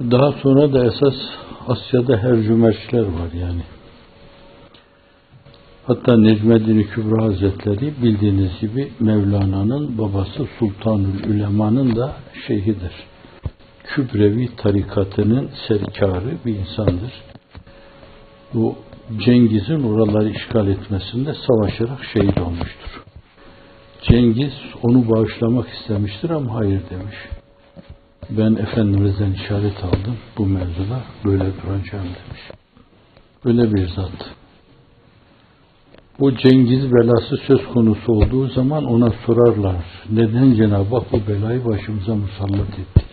Daha sonra da esas Asya'da hercümerçler var yani. Hatta Necmeddin Kübra Hazretleri bildiğiniz gibi Mevlana'nın babası Sultanül Ülema'nın da şeyhidir. Kübrevi tarikatının serkarı bir insandır. Bu Cengiz'in oraları işgal etmesinde savaşarak şehit olmuştur. Cengiz onu bağışlamak istemiştir ama hayır demiş Ben Efendimiz'den işaret aldım bu mevzuda böyle duracağım demiş. Öyle bir zat. Bu Cengiz belası söz konusu olduğu zaman ona sorarlar. Neden Cenab-ı Hak bu belayı başımıza musallat etti?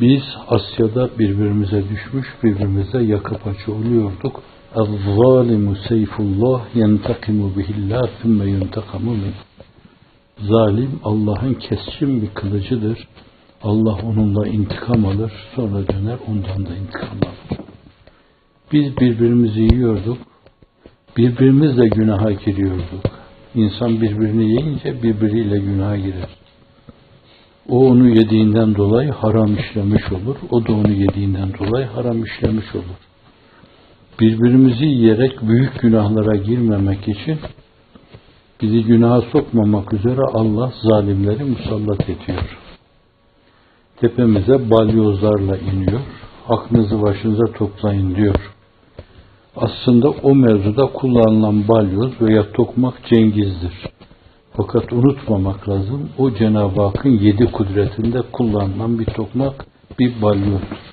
Biz Asya'da birbirimize düşmüş, birbirimize yakıp açı oluyorduk. اَظَّالِمُ سَيْفُ اللّٰهِ يَنْتَقِمُ بِهِ اللّٰهِ ثُمَّ يُنْتَقَمُ مِنْ Zalim Allah'ın keskin bir kılıcıdır. Allah onunla intikam alır, sonra döner ondan da intikam alır. Biz birbirimizi yiyorduk, birbirimizle günaha giriyorduk. İnsan birbirini yiyince birbiriyle günaha girer. O onu yediğinden dolayı haram işlemiş olur, o da onu yediğinden dolayı haram işlemiş olur. Birbirimizi yiyerek büyük günahlara girmemek için bizi günaha sokmamak üzere Allah zalimleri musallat ediyor. Tepemize balyozlarla iniyor. Aklınızı başınıza toplayın diyor. Aslında o mevzuda kullanılan balyoz veya tokmak Cengiz'dir. Fakat unutmamak lazım. O Cenab-ı Hakk'ın yedi kudretinde kullanılan bir tokmak, bir balyozdur.